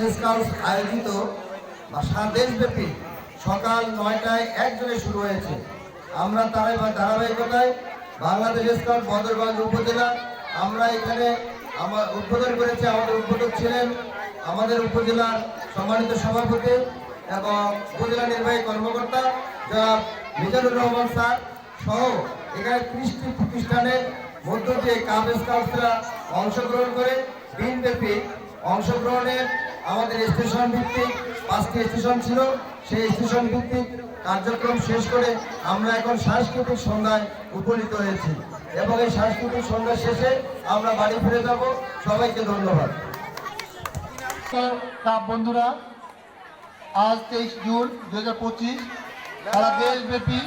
আয়োজিত বা সারা দেশব্যাপী সকাল নয়টায় একজনে শুরু হয়েছে। আমরা তারাই বা ধারাবাহিকতায় বাংলাদেশ স্কাউট বদরবাগ উপজেলা, আমরা এখানে আমার উদ্বোধন করেছি, আমাদের উদ্বোধক ছিলেন আমাদের উপজেলার সম্মানিত সভাপতি এবং উপজেলা নির্বাহী কর্মকর্তা জনাব মিজানুর রহমান স্যার সহ এখানে ত্রিশটি প্রতিষ্ঠানের মধ্য দিয়ে কাব স্কাউটসরা অংশগ্রহণ করে, দিনব্যাপী অংশগ্রহণের আমাদের স্টেশন ভিত্তিক, পাঁচটি স্টেশন ছিল। সেই স্টেশন ভিত্তিক কার্যক্রম শেষ করে আমরা এখন সাংস্কৃতিক সন্ধ্যায় উপনীত হয়েছি। এবং এই সাংস্কৃতিক সন্ধ্যা শেষে আমরা বাড়ি ফিরে যাব। সবাইকে ধন্যবাদ। বন্ধুরা, আজ তেইশ জুন দু হাজার পঁচিশ সারা দেশব্যাপী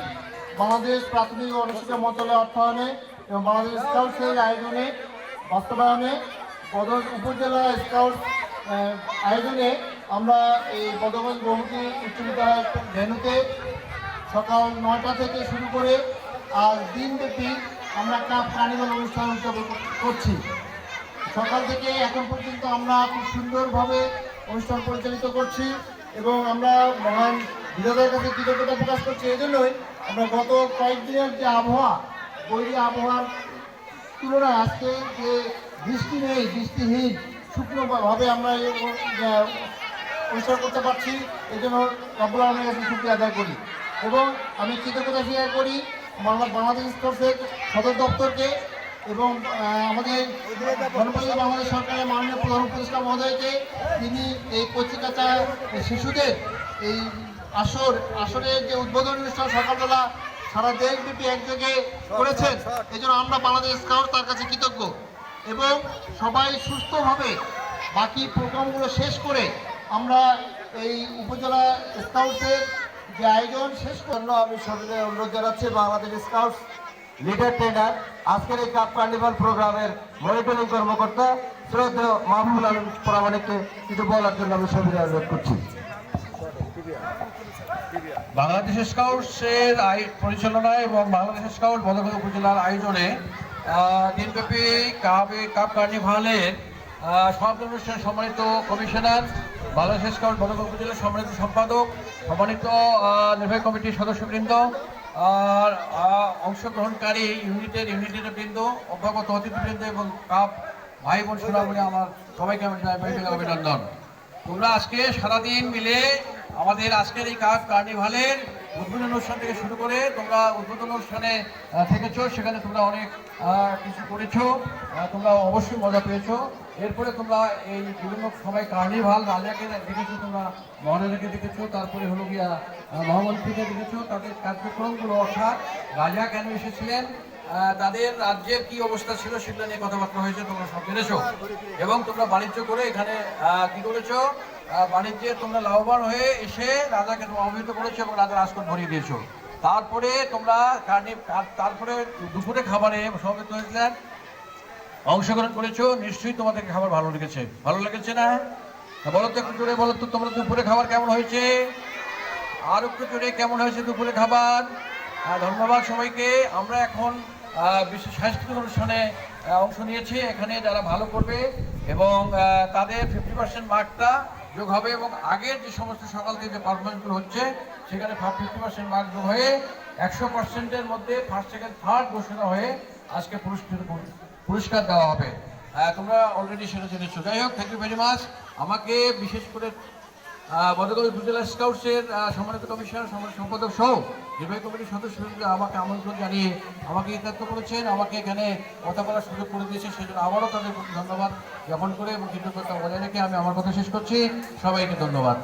বাংলাদেশ প্রাথমিক ও অনুষ্ঠিত মন্ত্রণালয় অর্থায়নে এবং বাংলাদেশ স্কাউটসের আয়োজনে বাস্তবায়নে উপজেলা স্কাউট আয়োজনে আমরা এই বদগঞ্জ বহুমুখী উচ্চ বিদ্যালয় ভেনুতে সকাল নয়টা থেকে শুরু করে আজ দিনব্যাপী আমরা কাপ কার্নিভাল অনুষ্ঠান উদযাপন করছি। সকাল থেকে এখন পর্যন্ত আমরা খুব সুন্দরভাবে অনুষ্ঠান পরিচালিত করছি এবং আমরা মহান বিরোধের কাছে কৃতজ্ঞতা প্রকাশ করছি। এই জন্যই আমরা গত কয়েকদিনের যে আবহাওয়া, বৈরী আবহাওয়ার তুলনায় আজকে যে বৃষ্টি নেই, বৃষ্টিহীন শুকনোভাবে আমরা অনুষ্ঠান করতে পারছি এই জন্য রব্বুল আলমের কাছে শুক্রিয়া আদায় করি। এবং আমি কৃতজ্ঞতা স্বীকার করি বাংলা বাংলাদেশ স্পোর্টসের সদর দপ্তরকে এবং আমাদের গণপ্রজাতন্ত্রী বাংলাদেশ সরকারের মাননীয় প্রধান উপদেষ্টা মহোদয়কে তিনি এই কচিকাচা শিশুদের এই আসর আসরের যে উদ্বোধন অনুষ্ঠান সকালবেলা সারা দেশব্যাপী একযোগে করেছেন এই জন্য আমরা বাংলাদেশ স্কাউট তার কাছে কৃতজ্ঞ। এবং সবাই সুস্থভাবে বাকি প্রোগ্রামগুলো শেষ করে আমরা এই উপজেলা স্কাউটসের যে আয়োজন শেষ করে জন্য আমি সবিনয় অনুরোধ জানাচ্ছি, বাংলাদেশ স্কাউটস লিডার ট্রেনার, আজকের এই কাপ কার্নিভাল প্রোগ্রামের মনিটরিং কর্মকর্তা শ্রদ্ধেয় মাহবুবুল আলম প্রামাণিককে কিছু বলার জন্য আমি সবিনয় অনুরোধ করছি। বাংলাদেশ স্কাউটসের পরিচালনায় এবং বাংলাদেশ স্কাউট বদরগঞ্জ উপজেলার আয়োজনে দিনব্যাপী কাপ কাপ কার্নিভালের সমাপন অনুষ্ঠানে সম্মানিত কমিশনার বাংলাদেশ স্কাউট বদরগঞ্জ উপজেলার সম্মানিত সম্পাদক, সম্মানিত নির্বাহী কমিটির সদস্যবৃন্দ, আর অংশগ্রহণকারী ইউনিটের ইউনিটের বৃন্দ, অভ্যাগত অতিথিবৃন্দ এবং কাপ ভাই বোন সোনামণি আমার সবাইকে আমি অভিনন্দন। তোমরা আজকে সারাদিন মিলে আমাদের আজকের এই কাপ কার্নিভালের উদ্বোধন অনুষ্ঠান থেকে শুরু করে তোমরা উদ্বোধন অনুষ্ঠানে থেকেছো, সেখানে তোমরা অনেক কিছু করেছ তোমরা অবশ্যই মজা পেয়েছ। এরপরে তোমরা এই বিভিন্ন সময় কার্নিভাল, রাজাকে দেখেছ, তোমরা মহারাজাকে দেখেছ, তারপরে হলো গিয়া মহামন্ত্রীকে দেখেছ, তাদের কার্যক্রমগুলো অর্থাৎ রাজা কেন এসেছিলেন তাদের রাজ্যের কি অবস্থা ছিল সেগুলো নিয়ে কথাবার্তা হয়েছে, তোমরা সব জেনেছো। এবং তোমরা বাণিজ্য করে এখানে কি করেছ বাণিজ্যে তোমরা লাভবান হয়ে এসে রাজাকে অবহিত করেছ এবং রাজার রাজকোট ভরিয়ে দিয়েছ। তারপরে তোমরা কার্নি তারপরে দুপুরে খাবারে সমবেত হয়েছিলেন। অংশগ্রহণ করেছ নিশ্চয়ই তোমাদেরকে খাবার ভালো লেগেছে। ভালো লেগেছে না? বলো তো একটু জোরে বলো তো তোমরা দুপুরে খাবার কেমন হয়েছে? আর একটু জোরে কেমন হয়েছে দুপুরে খাবার? আহ, ধন্যবাদ সবাইকে। আমরা এখন বিশেষ সাংস্কৃতিক অনুষ্ঠানে অংশ নিয়েছি। এখানে যারা ভালো করবে এবং তাদের ফিফটি পার্সেন্ট মার্কটা যোগ হবে এবং আগের যে সমস্ত সকাল থেকে যে পারফরমেন্সগুলো হচ্ছে, সেখানে ফিফটি পার্সেন্ট মার্ক যোগ হয়ে একশো পার্সেন্টের মধ্যে ফার্স্ট সেকেন্ড থার্ড ঘোষণা হয়ে আজকে পুরস্কৃত পুরস্কার দেওয়া হবে। তোমরা অলরেডি সেটা জেনেছো। যাই হোক থ্যাংক ইউ ভেরি মাচ আমাকে বিশেষ করে বদগঞ্জ উপজেলা স্কাউটসের সম্মানিত কমিশনার, সম্মানিত সম্পাদক সহ নির্বাহী কমিটির সদস্যবৃন্দ আমাকে আমন্ত্রণ জানিয়ে আমাকে কৃতার্থ করেছেন, আমাকে এখানে কথা বলার সুযোগ করে দিয়েছে, সেজন্য আবারও তাদের প্রতি ধন্যবাদ জ্ঞাপন করে এবং কৃতজ্ঞতা বজায় রেখে আমি আমার কথা শেষ করছি। সবাইকে ধন্যবাদ।